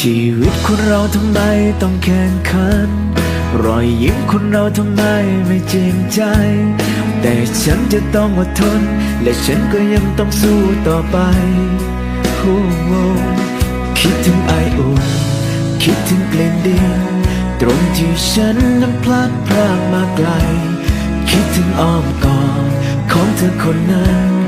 ชีวิตคนเราทำไมต้องแข่งขัน รอยยิ้มคนเราทำไมไม่จริงใจ แต่ฉันจะต้องอดทน และฉันก็ยังต้องสู้ต่อไปโอ้โหคิดถึงไออุ่นคิดถึงกลิ่นดินตรงที่ฉันนั้นพลัดพรากมาไกล คิดถึงอ้อมกอดของเธอคนนั้น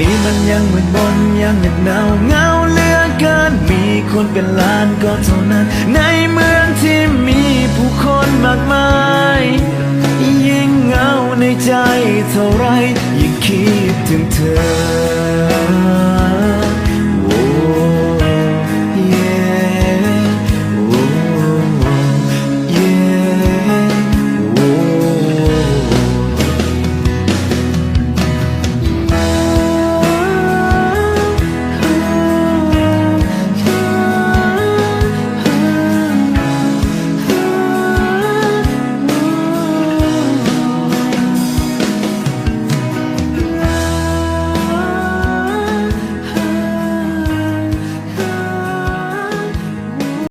นี้มันยังมืดมนยังเหน็ดหนาวเงาเหลือเกิน มีคนเป็นล้านก็เท่านั้น ในเมืองที่มีผู้คนมากมาย ยิ่งเงาในใจเท่าไร